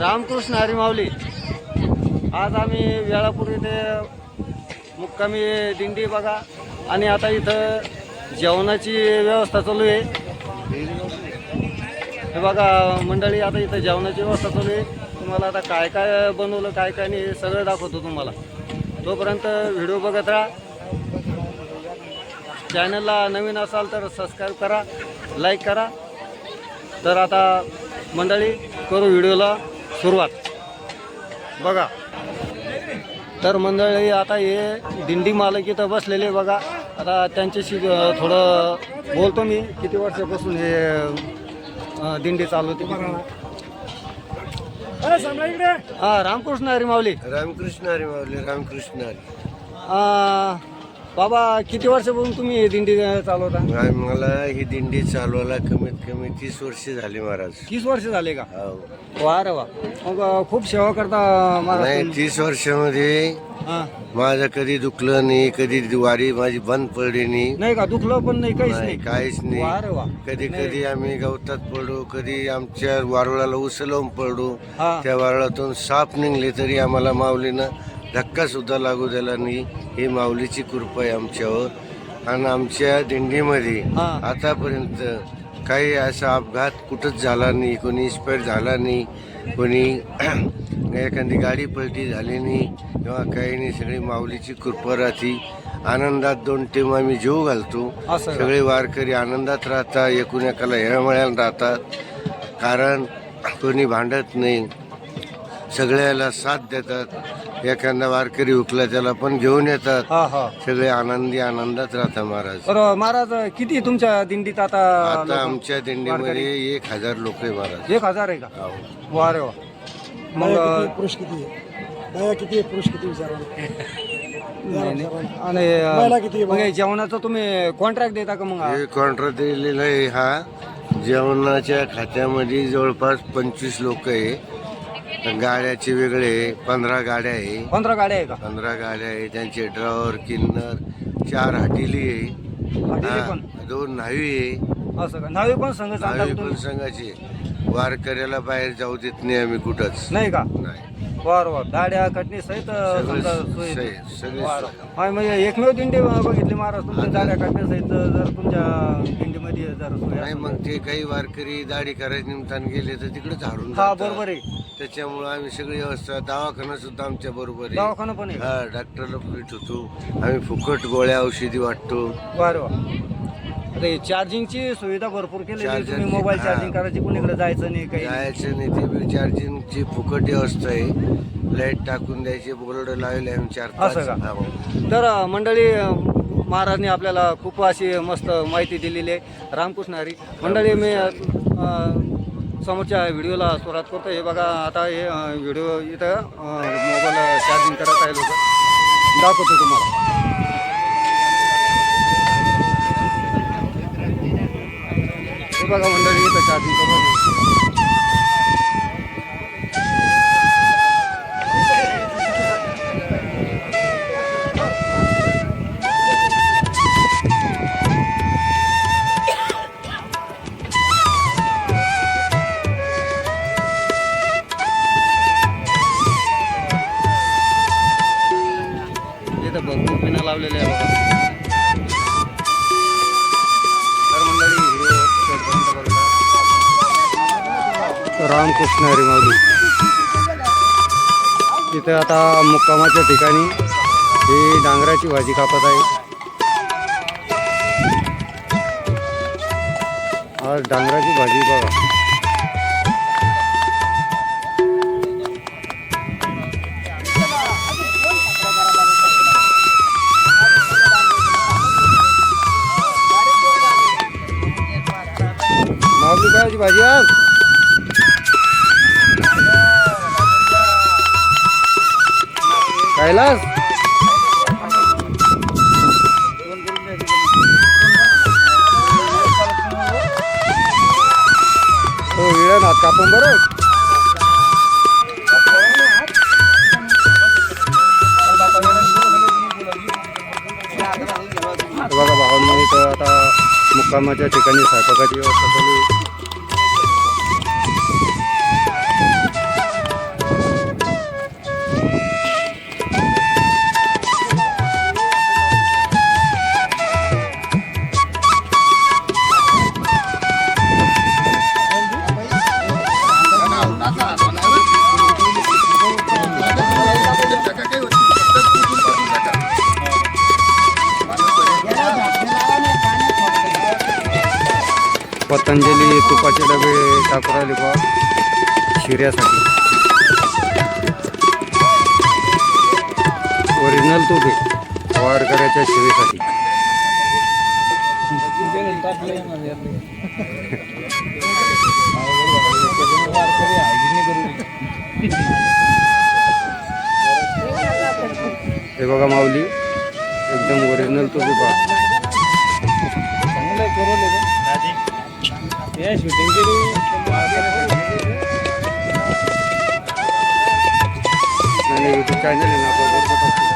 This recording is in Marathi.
रामकृष्ण हरी माऊली आज आम्ही वेळापूर इथे मुक्कामी दिंडी बघा. आणि आता इथं जेवणाची व्यवस्था चालू आहे. हे बघा मंडळी आता इथं जेवणाची व्यवस्था चालू आहे. तुम्हाला आता काय काय बनवलं काय काय नाही सगळं दाखवतो तुम्हाला. तोपर्यंत व्हिडिओ बघत राहा. चॅनलला नवीन असाल तर सबस्क्राईब करा लाईक करा. तर आता मंडळी करू व्हिडिओला. सुरुवात. बघा. तर मंडळी आता हे दिंडी मालक इथं बसलेले बघा. आता त्यांच्याशी थोडं बोलतो मी. किती वर्षापासून हे दिंडी चालवते हा रामकृष्ण हरी माऊली. रामकृष्ण हरी माऊली रामकृष्ण हरी. बाबा किती वर्षापासून तुम्ही हे दिंडी चालवता? मला ही दिंडी चालवायला कमीत कमी तीस वर्ष झाली महाराज. तीस वर्ष झाले का? हो. वा रे वा. मग खूप सेवा करता महाराज नाही. तीस वर्षामध्ये हा. माझं कधी दुखलं नाही कधी वारी माझी बंद पडली नाही. नाही का? दुखलं पण नाही काहीच नाही नाही. काहीच वा रे वा. नाही. कधी कधी आम्ही गवतात पडू कधी आमच्या वारुळाला उसलवून पडू. हा. त्या वारुळातून साप निघले तरी आम्हाला माऊलीनं धक्का सुद्धा लागू दिला नाही. ही माऊलीची कृपा आहे आमच्यावर. आणि आमच्या दिंडीमध्ये. आतापर्यंत काही असा अपघात कुठंच झाला नाही. कोणी एक्सपायर झाला नाही. कोणी एखादी गाडी पलटी झाली नाही. किंवा काही नाही. सगळी माऊलीची कृपा राहती. आनंदात दोन टीम आम्ही जीव घालतो? सगळे वारकरी आनंदात राहतात. एकूण एकाला हेळमळ्याला राहतात. कारण कोणी भांडत नाही. सगळ्याला साथ देतात. एखादा वारकरी उकला त्याला पण घेऊन येतात. हा हा. सगळे आनंदी आनंदात राहतात महाराज. महाराज किती तुमच्या दिंडीत आता आता लोकं? आमच्या दिंडीमध्ये एक हजार लोक आहे महाराज. एक हजार आहे का? हो. वा रे वा. मग बाया किती पुरुष किती आहे? बाया किती आहे पुरुष किती विचारा नाही, नाही. आणि अ, महिला किती आहे मग हे जेवणाचं तुम्ही कॉन्ट्रॅक्ट देता का मग? हे कॉन्ट्रॅक्ट दिलेला आहे हा. जेवणाच्या खात्यामध्ये जवळपास पंचवीस लोक आहे. गाड्याचे वेगळे पंधरा गाड्या आहे. पंधरा गाड्या आहे का? पंधरा गाड्या आहे. त्यांचे ड्रायव्हर किन्नर चार हटिली आहे. पण हा, दोन न्हावी आहे. असं का? नावे पण संघ न्हावी पण तुम्ही? संघाची वारकऱ्याला बाहेर जाऊ देत नाही आम्ही कुठंच. नाही का? नाही. वा रे वा गाड्या कटणी सहित समजा सोय सगळे सगळे. हा, म्हणजे एकमेव दिंडी बघितली महाराज. तुमच्या गाड्या कटण्या सहित जर तुमच्या दिंडीमध्ये जर सोय नाही असेल मग ते काही वारकरी दाढी करायच्या निमित्तानं गेले तर तिकडे झाडून हा जातात. बरोबर आहे. त्याच्यामुळं आम्ही सगळी व्यवस्था दवाखाना सुद्धा आमच्या बरोबर आहे दवाखाना पण आहे हा डॉक्टरला फिट होतो आम्ही फुकट गोळ्या औषधी वाटतो वा रे वा आता चार्जिंगची सुविधा भरपूर केलेली आहे. तुम्ही चार्जरची- मोबाईल हा. चार्जिंग करायची कुणीकडे जायचं नाही काही. जायचं नाही ते बी चार्जिंगची फुकट व्यवस्था आहे लाइट टाकून द्यायची बोर्ड लावले आम्ही चार पाच असं का? हो. तर अ, मंडळी अ, महाराजने आपल्याला खूप अशी मस्त माहिती दिलेली आहे रामकृष्ण हरी मंडळी मी अ, अ, समोरच्या व्हिडिओला सुरुवात करतो हे बघा आता हे व्हिडिओ इथं मोबाईल चार्जिंग करत आहे लोक. दाखवतो तुम्हाला. हे बघा मंडळी इथं चार्जिंग करतो भरपूर पिना आहे तर मंडळी व्हिडिओ रामकृष्ण हरी तिथे आता मुक्कामाच्या ठिकाणी ही डांगराची भाजी कापत आहे. आज डांगराची भाजी बघा. भाजी आज. कैलास? हो वेळ ना कापून बरं. बघा भावांमध्ये तर आता मुक्कामाच्या ठिकाणी स्वयंपाकाची व्यवस्था चालू पतंजली तुपाचे डबे टाकू राहिले बा शिऱ्यासाठी ओरिजिनल तूप आहे. वाडकऱ्याच्या शिरेसाठी हे बघा माऊली एकदम ओरिजिनल तूप आहे आणि यूट्यूब चॅनल आहे ना